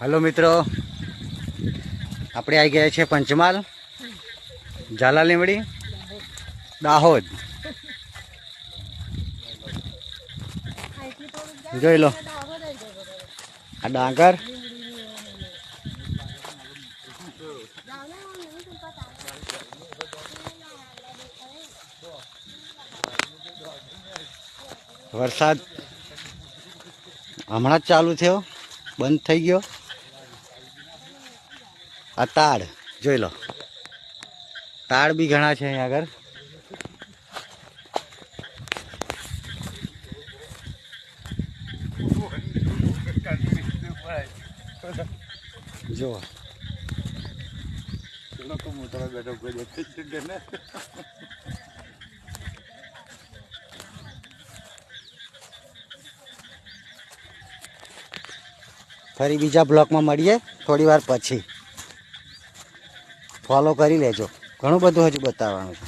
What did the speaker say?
Hello મિત્રો. આપણે આવી ગયા છે પંચમહાલ. ઝાલા લીમડી દાહોદ. જોઈ લો. આ ડાંગર. વરસાદ હમણાં જ ચાલુ થયો. બંધ થઈ ગયો. આ તાડ, જોઈ લો. તાડ બી ઘણા છે અહીંયા આગળ. જો ફરી બીજા બ્લોકમાં મળીએ થોડી વાર પછી. ફોલો કરી લેજો. ઘણું બધું હજુ બતાવવાનું છે.